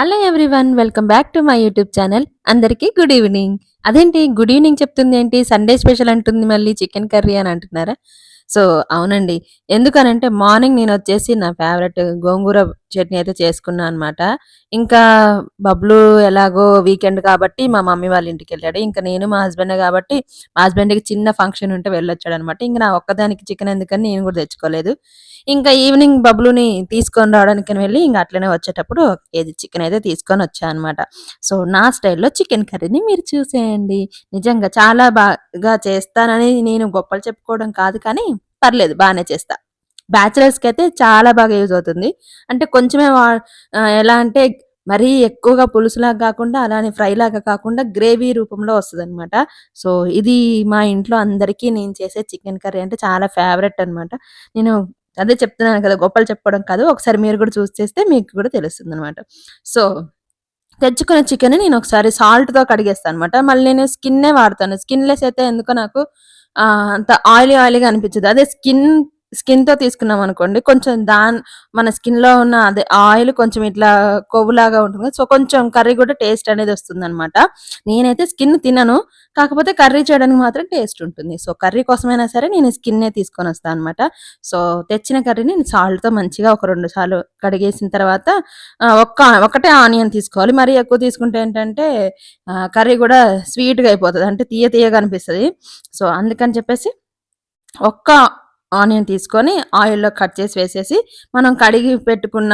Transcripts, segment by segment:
Hello everyone welcome back to my YouTube channel అందరికీ good evening అదేంటి good evening చెప్తుంది ఏంటి? సండే స్పెషల్ అంటుంది మళ్ళీ చికెన్ కర్రీ అని అంటున్నారా? సో అవునండి. ఎందుకనంటే మార్నింగ్ నేను వచ్చేసి నా ఫేవరెట్ గోంగూర చట్నీ అయితే చేసుకున్నాను అనమాట ఇంకా బబ్లు ఎలాగో వీకెండ్ కాబట్టి మా మమ్మీ వాళ్ళ ఇంటికి వెళ్ళాడు ఇంకా నేను మా హస్బెండ్ కాబట్టి మా హస్బెండ్కి చిన్న ఫంక్షన్ ఉంటే వెళ్ళొచ్చాడు అనమాట ఇంకా నా ఒక్కదానికి చికెన్ ఎందుకని నేను కూడా తెచ్చుకోలేదు. ఇంకా ఈవినింగ్ బబ్లుని తీసుకొని రావడానికి వెళ్ళి ఇంకా అట్లనే వచ్చేటప్పుడు ఏది చికెన్ అయితే తీసుకొని వచ్చాను అనమాట సో నా స్టైల్లో చికెన్ కర్రీని మీరు చూసేయండి. నిజంగా చాలా బాగా చేస్తానని నేను గొప్పలు చెప్పుకోవడం కాదు కానీ పర్లేదు బాగానే చేస్తా. బ్యాచిలర్స్కి అయితే చాలా బాగా యూజ్ అవుతుంది. అంటే కొంచెమే వా- ఎలా అంటే మరీ ఎక్కువగా పులుసులాగా కాకుండా అలానే ఫ్రై లాగా కాకుండా గ్రేవీ రూపంలో వస్తుంది అనమాట సో ఇది మా ఇంట్లో అందరికీ నేను చేసే చికెన్ కర్రీ అంటే చాలా ఫేవరెట్ అనమాట నేను అదే చెప్తున్నాను కదా గొప్పలు చెప్పుకోవడం కాదు ఒకసారి మీరు కూడా చూసి చేస్తే మీకు కూడా తెలుస్తుంది అనమాట సో తెచ్చుకున్న చికెన్ నేను ఒకసారి సాల్ట్‌తో కడిగేస్తాను అనమాట. మళ్ళీ నేను స్కిన్నే వాడతాను. స్కిన్‌లెస్ అయితే ఎందుకో నాకు అంత ఆయిలీ ఆయిలీగా అనిపించదు. అదే స్కిన్ స్కిన్‌తో తీసుకున్నాం అనుకోండి కొంచెం దాన్ మన స్కిన్‌లో ఉన్న అదే ఆయిల్ కొంచెం ఇట్లా కొవ్వులాగా ఉంటుంది సో, కొంచెం కర్రీ కూడా టేస్ట్ అనేది వస్తుందనమాట. నేనైతే స్కిన్ తినను. కాకపోతే కర్రీ చేయడానికి మాత్రం టేస్ట్ ఉంటుంది. సో, కర్రీ కోసమైనా సరే నేను స్కిన్నే తీసుకొని వస్తాను అనమాట. సో, తెచ్చిన కర్రీని సాల్ట్‌తో మంచిగా ఒక రెండు సార్లు కడిగేసిన తర్వాత ఒక్క ఒకటే ఆనియన్ తీసుకోవాలి. మరీ ఎక్కువ తీసుకుంటే ఏంటంటే కర్రీ కూడా స్వీట్‌గా అయిపోతుంది అంటే తియ్య తియ్యగా అనిపిస్తుంది సో, అందుకని చెప్పేసి ఒక్క ఆనియన్ తీసుకొని ఆయిల్‌లో కట్ చేసి వేసేసి, మనం కడిగి పెట్టుకున్న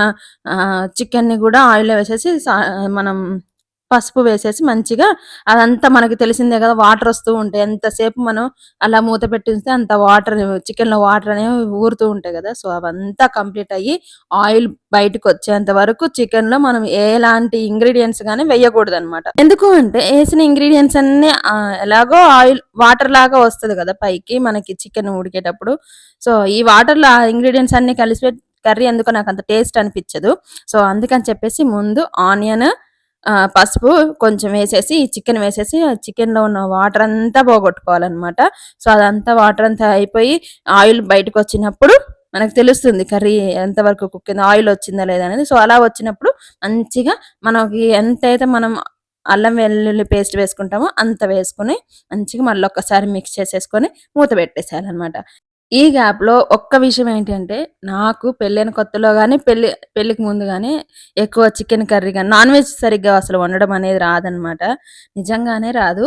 చికెన్‌ని కూడా ఆయిల్‌లో వేసేసి సా మనం పసుపు వేసేసి మంచిగా అదంతా మనకి తెలిసిందే కదా వాటర్ వస్తూ ఉంటాయి. ఎంతసేపు మనం అలా మూత పెట్టిస్తే అంత వాటర్ చికెన్‌లో వాటర్ అనేవి ఊరుతూ ఉంటాయి కదా సో, అవంతా కంప్లీట్ అయ్యి ఆయిల్ బయటకు వచ్చేంత వరకు చికెన్‌లో మనం ఎలాంటి ఇంగ్రీడియంట్స్ కానీ వేయకూడదు వేయకూడదనమాట. ఎందుకు అంటే వేసిన ఇంగ్రీడియంట్స్ అన్నీ ఎలాగో ఆయిల్ వాటర్ లాగా వస్తుంది కదా పైకి మనకి చికెన్ ఉడికేటప్పుడు. సో, ఈ వాటర్‌లో ఆ ఇంగ్రీడియంట్స్ అన్ని కలిసి కర్రీ ఎందుకో అంత టేస్ట్ అనిపించదు సో, అందుకని చెప్పేసి ముందు ఆనియన్ పసుపు కొంచెం వేసేసి, చికెన్ వేసేసి, ఆ చికెన్‌లో ఉన్న వాటర్ అంతా పోగొట్టుకోవాలన్నమాట సో, అదంతా వాటర్ అంతా అయిపోయి ఆయిల్ బయటకొచ్చినప్పుడు మనకు తెలుస్తుంది కర్రీ ఎంతవరకు కుక్ ఆయిల్ వచ్చిందా లేదా అనేది. సో, అలా వచ్చినప్పుడు మంచిగా మనకి ఎంతైతే మనం అల్లం వెల్లుల్లి పేస్ట్ వేసుకుంటామో అంత వేసుకొని మంచిగా మళ్ళీ ఒక్కసారి మిక్స్ చేసేసుకొని మూత పెట్టేసేయాలన్నమాట ఈ గ్యాప్‌లో ఒక్క విషయం ఏంటంటే నాకు పెళ్ళైన కొత్తలో గాని, పెళ్ళి పెళ్ళికి ముందు కానీ ఎక్కువ చికెన్ కర్రీ కానీ నాన్ వెజ్ సరిగ్గా అసలు వండడం అనేది రాదనమాట. నిజంగానే రాదు.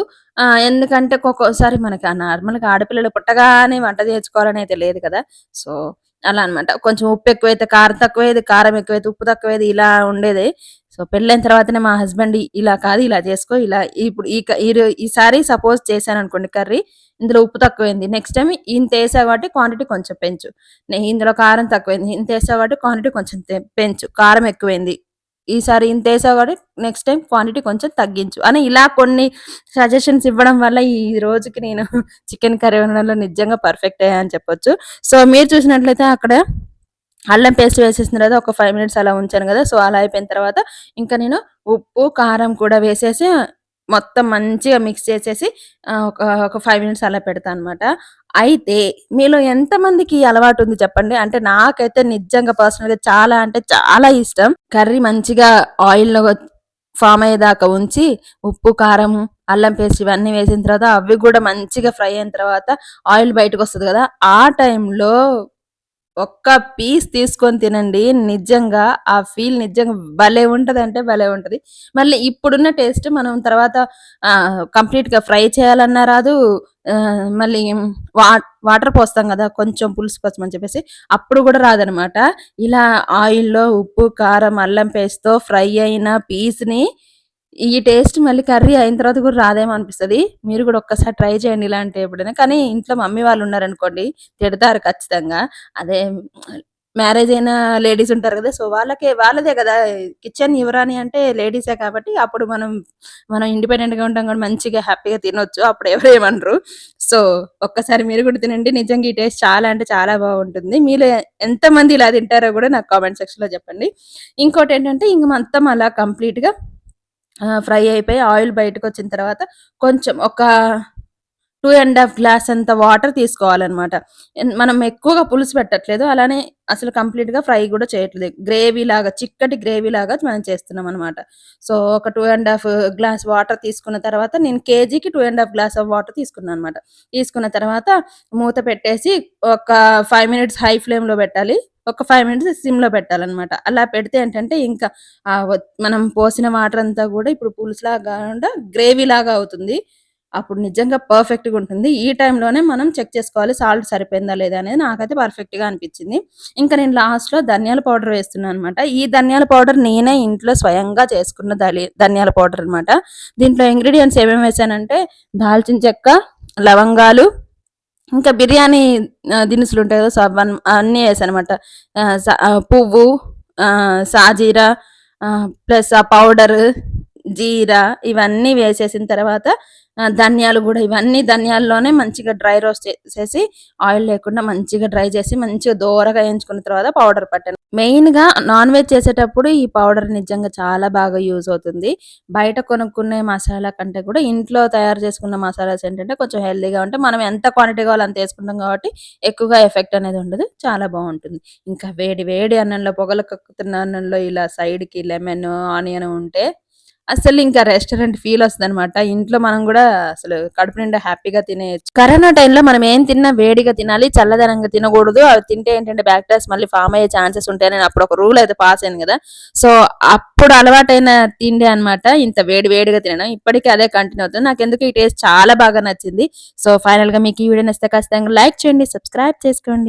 ఎందుకంటే ఒక్కొక్కసారి మనకి ఆ నార్మల్‌గా ఆడపిల్లలు పుట్టగానే వంట నేర్చుకోవాలనైతే లేదు కదా! సో, అలా అనమాట. కొంచెం ఉప్పు ఎక్కువైతే కారం తక్కువైతే కారం ఎక్కువైతే ఉప్పు తక్కువైతే ఇలా ఉండేది. సో, పెళ్ళైన తర్వాతనే మా హస్బెండ్ ఇలా కాదు ఇలా చేసుకో ఇలా ఇప్పుడు ఈ క ఈసారి సపోజ్ చేశాను అనుకోండి కర్రీ ఇందులో ఉప్పు తక్కువైంది. నెక్స్ట్ టైం ఇంత వేసావు కాబట్టి క్వాంటిటీ కొంచెం పెంచు. ఇందులో కారం తక్కువైంది. ఇంత వేసావు కాబట్టి క్వాంటిటీ కొంచెం పెంచు. కారం ఎక్కువైంది. ఈసారి ఇంత వేసావు కాబట్టి నెక్స్ట్ టైం క్వాంటిటీ కొంచెం తగ్గించు. అని ఇలా కొన్ని సజెషన్స్ ఇవ్వడం వల్ల ఈ రోజుకి నేను చికెన్ కర్రీ వండడంలో నిజంగా పర్ఫెక్ట్ అయ్యా అని చెప్పొచ్చు. సో, మీరు చూసినట్లయితే అక్కడ అల్లం పేస్ట్ వేసేసిన తర్వాత ఒక ఫైవ్ మినిట్స్ అలా ఉంచాను కదా సో, అలా అయిపోయిన తర్వాత ఇంకా నేను ఉప్పు, కారం కూడా వేసేసి మొత్తం మంచిగా మిక్స్ చేసేసి ఒక ఒక ఫైవ్ మినిట్స్ అలా పెడతా అనమాట. అయితే మీలో ఎంతమందికి అలవాటు ఉంది చెప్పండి? అంటే నాకైతే నిజంగా పర్సనల్‌గా చాలా అంటే చాలా ఇష్టం. కర్రీ మంచిగా ఆయిల్‌లో ఫామ్ అయ్యేదాకా ఉంచి ఉప్పు, కారం, అల్లం పేస్ట్ ఇవన్నీ వేసిన తర్వాత అవి కూడా మంచిగా ఫ్రై అయిన తర్వాత ఆయిల్ బయటకొస్తుంది కదా ఆ టైంలో ఒక్క పీస్ తీసుకొని తినండి. నిజంగా ఆ ఫీల్ నిజంగా భలే ఉంటదంటే భలే ఉంటుంది మళ్ళీ ఇప్పుడున్న టేస్ట్ మనం తర్వాత కంప్లీట్‌గా ఫ్రై చేయాలన్నా రాదు. మళ్ళీ వా వాటర్ పోస్తాం కదా కొంచెం పులుసు కోసం అని చెప్పేసి అప్పుడు కూడా రాదనమాట. ఇలా ఆయిల్‌లో ఉప్పు, కారం, అల్లం పేస్ట్‌తో ఫ్రై అయిన పీస్‌ని ఈ టేస్ట్ మళ్ళీ కర్రీ అయిన తర్వాత కూడా రాదేమో అనిపిస్తుంది మీరు కూడా ఒక్కసారి ట్రై చేయండి ఇలాంటివి ఎప్పుడైనా. కానీ ఇంట్లో మమ్మీ వాళ్ళు ఉన్నారనుకోండి తిడతారు ఖచ్చితంగా. అదే మ్యారేజ్ అయిన లేడీస్ ఉంటారు కదా సో, వాళ్ళకే వాళ్ళదే కదా కిచెన్ ఇవ్వరాని అంటే లేడీసే కాబట్టి అప్పుడు మనం మనం ఇండిపెండెంట్‌గా ఉంటాం కూడా మంచిగా హ్యాపీగా తినొచ్చు. అప్పుడు ఎవరు ఏమనరు. సో, ఒక్కసారి మీరు కూడా తినండి. నిజంగా ఈ టేస్ట్ చాలా అంటే చాలా బాగుంటుంది. మీరు ఎంతమంది ఇలా తింటారో కూడా నాకు కామెంట్ సెక్షన్‌లో చెప్పండి. ఇంకోటి ఏంటంటే ఇంక మొత్తం అలా కంప్లీట్‌గా ఫ్రై అయిపోయి ఆయిల్ బయటకు వచ్చిన తర్వాత కొంచెం ఒక టూ అండ్ హాఫ్ గ్లాస్ అంత వాటర్ తీసుకోవాలన్నమాట. మనం ఎక్కువగా పులుసు పెట్టట్లేదు. అలానే అసలు కంప్లీట్గా ఫ్రై కూడా చేయట్లేదు. గ్రేవీ లాగా చిక్కటి గ్రేవీ లాగా మనం చేస్తున్నాం అనమాట సో ఒక two and half glass water తీసుకున్న తర్వాత నేను కేజీకి two and half glass of water తీసుకున్నాను అనమాట తీసుకున్న తర్వాత మూత పెట్టేసి ఒక ఫైవ్ మినిట్స్ హై ఫ్లేమ్లో పెట్టాలి. ఒక ఫైవ్ మినిట్స్ సిమ్లో పెట్టాలన్నమాట. అలా పెడితే ఏంటంటే ఇంకా మనం పోసిన వాటర్ అంతా కూడా ఇప్పుడు పులుసు లాగా కాకుండా గ్రేవీ లాగా అవుతుంది. అప్పుడు నిజంగా పర్ఫెక్ట్గా ఉంటుంది. ఈ టైంలోనే మనం చెక్ చేసుకోవాలి సాల్ట్ సరిపోయిందా లేదా అనేది నాకైతే పర్ఫెక్ట్గా అనిపించింది. ఇంకా నేను లాస్ట్లో ధనియాల పౌడర్ వేస్తున్నాను అనమాట ఈ ధనియాల పౌడర్ నేనే ఇంట్లో స్వయంగా చేసుకున్న ధనియాల పౌడర్ అనమాట దీంట్లో ఇంగ్రీడియంట్స్ ఏమేమి వేసానంటే దాల్చిన చెక్క లవంగాలు ఇంకా బిర్యానీ దినుసులు ఉంటాయి కదా సో అవన్నీ అన్నీ వేసానమాట పువ్వు సాజీరా ప్లస్ ఆ పౌడర్ జీరా ఇవన్నీ వేసేసిన తర్వాత ధనియాలు కూడా ఇవన్నీ ధనియాల్లోనే మంచిగా డ్రై రోస్ట్ చేసేసి ఆయిల్ లేకుండా మంచిగా డ్రై చేసి మంచిగా దోరగా వేయించుకున్న తర్వాత పౌడర్ పట్టాను. మెయిన్గా నాన్ వెజ్ చేసేటప్పుడు ఈ పౌడర్ నిజంగా చాలా బాగా యూజ్ అవుతుంది. బయట కొనుక్కునే మసాలా కంటే కూడా ఇంట్లో తయారు చేసుకున్న మసాలాస్ ఏంటంటే కొంచెం హెల్దీగా ఉంటే మనం ఎంత క్వాంటిటీ కావాలో అంత వేసుకుంటాం కాబట్టి ఎక్కువగా ఎఫెక్ట్ అనేది ఉండదు. చాలా బాగుంటుంది. ఇంకా వేడి వేడి అన్నంలో పొగలు కక్కుతున్న అన్నంలో ఇలా సైడ్కి లెమన్ ఆనియన్ ఉంటే అసలు ఇంకా రెస్టారెంట్ ఫీల్ వస్తుంది అనమాట ఇంట్లో మనం కూడా అసలు కడుపు నిండా హ్యాపీగా తినేయచ్చు కరోనా టైంలో మనం ఏం తిన్నా వేడిగా తినాలి చల్లదనంగా తినకూడదు. అవి తింటే ఏంటంటే బ్యాక్టీరియాస్ మళ్ళీ ఫామ్ అయ్యే ఛాన్సెస్ ఉంటాయి నేను అప్పుడు ఒక రూల్ అయితే పాస్ అయింది కదా. సో అప్పుడు అలవాటైన తిండి అన్నమాట. ఇంత వేడి వేడిగా తినడం ఇప్పటికీ అదే కంటిన్యూ అవుతుంది. నాకు ఎందుకు ఈ టేస్ట్ చాలా బాగా నచ్చింది. సో ఫైనల్గా మీకు ఈ వీడియో నచ్చితే ఖచ్చితంగా లైక్ చేయండి సబ్స్క్రైబ్ చేసుకోండి.